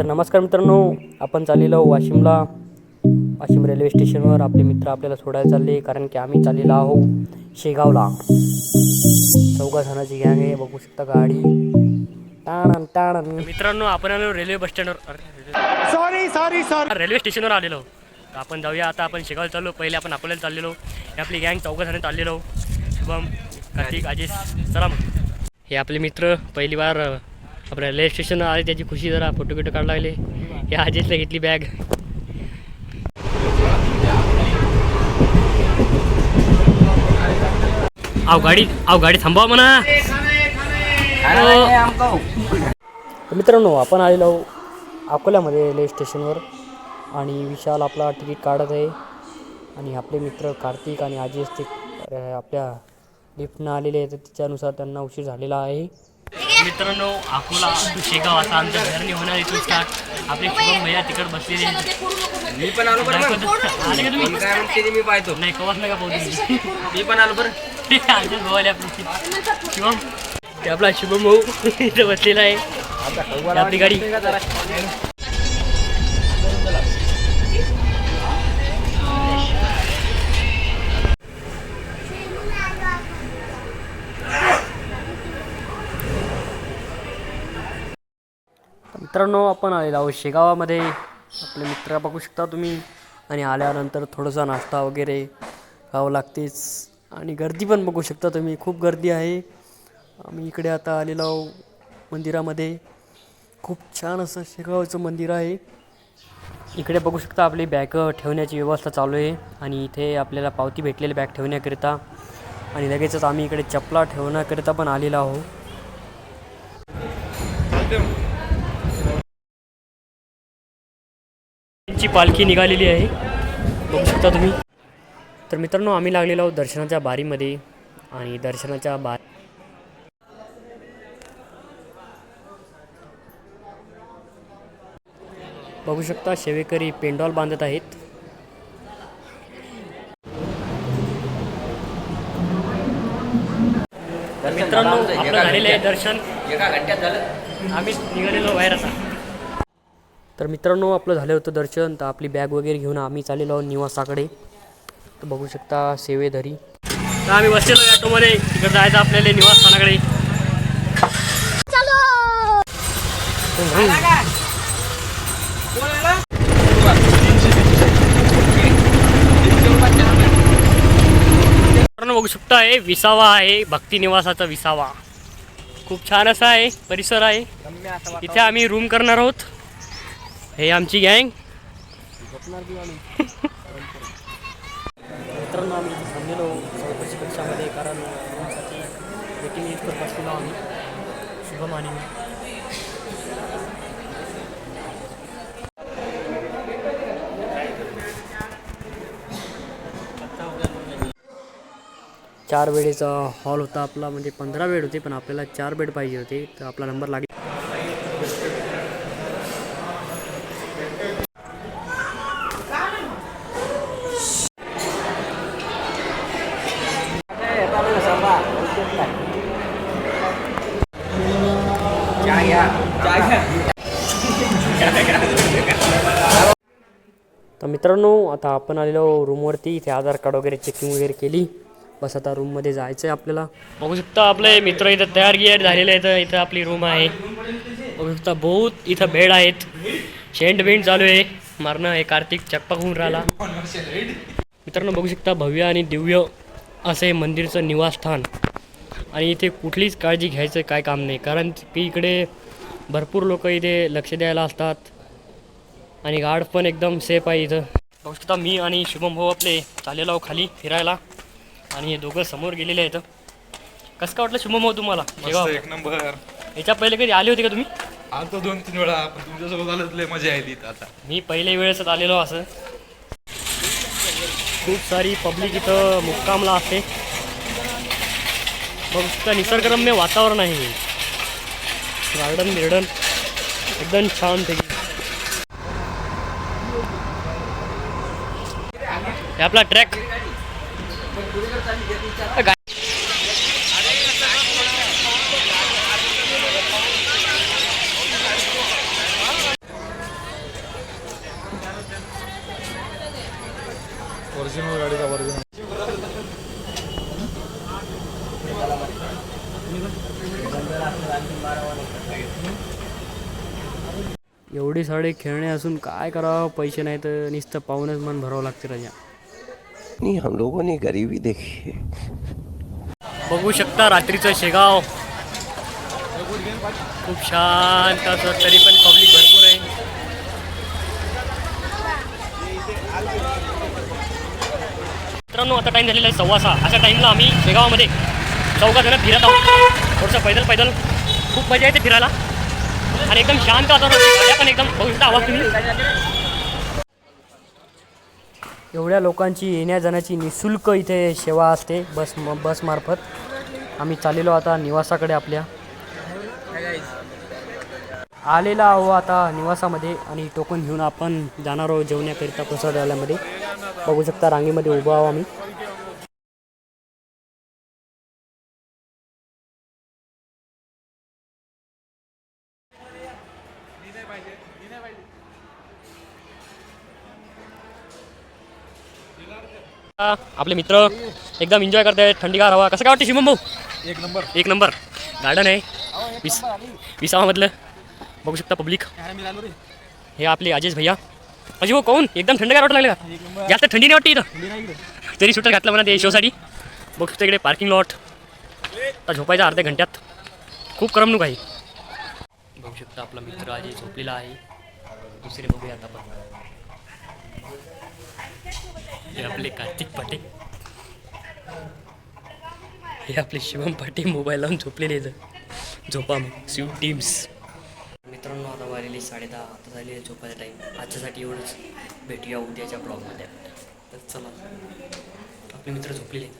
तर नमस्कार मित्रांनो आपण चाललेलो वाशिमला. वाशिम रेल्वे स्टेशनवर आपले मित्र आपल्याला सोडायला चालले कारण की आम्ही चाललेलो आहोत शेगावला. चौघा जणांची गँग आहे बघू शकता गाडी. टाण टाण मित्रांनो आपण आलो रेल्वे बस स्टँडवर. सॉरी सॉरी सॉरी रेल्वे स्टेशनवर आलेलो. तर आपण जाऊया आता आपण शेगावला चाललो. पहिले आपण आपल्याला चाललेलो. हे आपली गँग चौघा जण चाललेलो. शुभम कार्तिक अजित चला मग. हे आपले मित्र पहिली बार अ, आपल्या रेल्वे स्टेशनवर आले त्याची खुशी जरा फोटो बिटो काढ लागले. हे अजितला घेतली बॅग आव गाडी आव गाडी थांबवा म्हणा. हो. तर मित्रांनो आपण आलेलो अकोल्यामध्ये रेल्वे स्टेशनवर आणि विशाल आपला तिकीट काढत आहे. आणि आपले मित्र कार्तिक आणि आजी ते अ, आपल्या लिफ्टनं आलेले आहेत त्याच्यानुसार त्यांना उशीर झालेला आहे. मित्रांनो अकोला शेगाव असा आमच्या घरने होणार इथून स्टार्ट आपले शुभम भैया तिकड बसलेले. मी पण आलो बरं. आले का तुम्ही? काय म्हणते मी पाहतो. नाही कवाच नका पाहू मी पण आलो बरं. आमच्या भावाले आपली शुभम. ते आपला शुभम भाऊ इथं बसलेला आहे. आपली गाडी. मित्रांनो आपण आलेलो आहोत शेगावामध्ये. आपले मित्र बघू शकता तुम्ही. आणि आल्यानंतर थोडासा नाश्ता वगैरे खावं लागतेच. आणि गर्दी पण बघू शकता तुम्ही. खूप गर्दी आहे. आम्ही इकडे आता आलेलो आहो मंदिरामध्ये. खूप छान असं शेगावचं मंदिर आहे. इकडे बघू शकता आपली बॅग ठेवण्याची व्यवस्था चालू आहे. आणि इथे आपल्याला पावती भेटलेली बॅग ठेवण्याकरिता. आणि लगेचच आम्ही इकडे चपला ठेवण्याकरिता पण आलेलो आहोत. ची पालखी निघालेली आहे. बघू शकता तुम्ही. तर मित्रांनो आम्ही लागलेलो आहोत दर्शनाच्या बारीमध्ये आणि दर्शनाच्या बा बघू शकता शेवेकरी पेंडॉल बांधत आहेत. मित्रांनो आपलं झालेलं आहे दर्शन. एका घंट्यात झालं आम्ही निघालेलो बाहेर आता. तर मित्रांनो आपलं झालं होतं दर्शन. तर आपली बॅग वगैरे घेऊन आम्ही चाललेलो आहोत निवासाकडे. तर बघू शकता सेवेधरी. तर आम्ही बसलेलो आहे ऑटोमध्ये. तिकडे जायचं आपल्याला निवासस्थानाकडे. मित्रांनो बघू शकता आहे विसावा आहे. भक्ती निवासाचा विसावा. खूप छान असा आहे. परिसर आहे. इथे आम्ही रूम करणार आहोत. हे आमची गँग. मित्रांनो आम्ही इथे थांबलेलो चौकशी कक्षामध्ये कारण रूमसाठी वेटिंग लिस्टवर बसलेलो आम्ही. शुभम आणि चार वेळेचा हॉल होता आपला म्हणजे पंधरा वेळ होते पण आपल्याला चार बेड पाहिजे होते तर आपला नंबर लागेल. तर मित्रांनो आता आपण आलेलो रूमवरती. इथे आधार कार्ड वगैरे चेकिंग वगैरे केली. बस आता रूममध्ये जायचं आहे आपल्याला. बघू शकता आपले मित्र इथं तयार गियर झालेले आहेत. इथं आपली रूम आहे. बघू शकता बहुत इथं बेड आहेत. शेंट बेंड चालू आहे. मारणं हे कार्तिक चक्पा होऊन राहिला. मित्रांनो बघू शकता भव्य आणि दिव्य असं हे मंदिरचं निवासस्थान. आणि इथे कुठलीच काळजी घ्यायचं काय काम नाही. कारण की इकडे भरपूर लोक इथे लक्ष द्यायला असतात. आणि गार्ड पण एकदम सेफ आहे इथं. बघू शकता मी आणि शुभम भाऊ आपले चाललेलो आहो खाली फिरायला. आणि हे दोघं समोर गेलेले आहेत. कसं काय वाटलं शुभम भाऊ तुम्हाला? एक नंबर. याच्या पहिले कधी आले होते का तुम्ही? आलतो दोन तीन वेळा. पण तुमच्यासोबत आलं लय मजा तिथं आता. मी पहिल्या वेळेसच आलेलो असं. खूप सारी पब्लिक इथं मुक्कामला असते. शकता निसर्गरम्य वातावरण आहे. गार्डन बिर्डन एकदम छान पैकी. हे आपला ट्रॅक ओरिजिनल गाडीचा ओरिजिनल एवढी साडी खेळणे असून काय करावं? पैसे नाही तर नुसतं पाहूनच मन भरावं लागते राजा. इतनी हम लोगों ने गरीबी देखी है। बघू शकता रात्रीचं शेगाव. खूप शांत असं तरी पण पब्लिक भरपूर आहे. मित्रांनो आता टाईम झालेला आहे सव्वा सहा. अशा टाईमला आम्ही शेगावामध्ये चौघा जण फिरत आहोत. थोडंसं पैदल पैदल. खूप मजा येते फिरायला. आणि एकदम शांत वातावरण पण एकदम बघू आवाज तुम्ही. एवढ्या लोकांची येण्या जाण्याची निशुल्क इथे सेवा असते बस बसमार्फत आम्ही चाललेलो आता निवासाकडे आपल्या. आलेला आहो आता निवासामध्ये आणि टोकन घेऊन आपण जाणार आहोत जेवण्याकरिता प्रसादालयामध्ये. बघू शकता रांगेमध्ये उभा आहो आम्ही. आपले मित्र एकदम एन्जॉय करतायत. थंडीगार हवा. कसं काय वाटतं शिवम भाऊ? एक नंबर. एक नंबर. गार्डन आहे. विस विसावामधलं. बघू शकता पब्लिक. हे आपले अजेश भैया. अजय भाऊ कोण? एकदम थंडगार वाटू लागले का? जास्त थंडी नाही वाटते इथं? तरी सुटर घातलं म्हणा ते शोसाठी. बघू शकता इकडे पार्किंग लॉट आता झोपायच्या अर्ध्या घंट्यात. खूप करमणूक आहे. बघू शकता आपला मित्र अजय झोपलेला आहे. दुसरे बघूयात आपण. हे आपले कार्तिक पाटे हे आपले शिवम पाटे मोबाईल लावून झोपलेले आहेत. झोपा मग. शिव टीम्स. मित्रांनो आता वाजलेली साडेदहा. आता झाली आहे झोपायचा टाईम आजच्यासाठी एवढंच. भेटूया उद्याच्या ब्लॉगमध्ये तर चला. आपले मित्र झोपलेले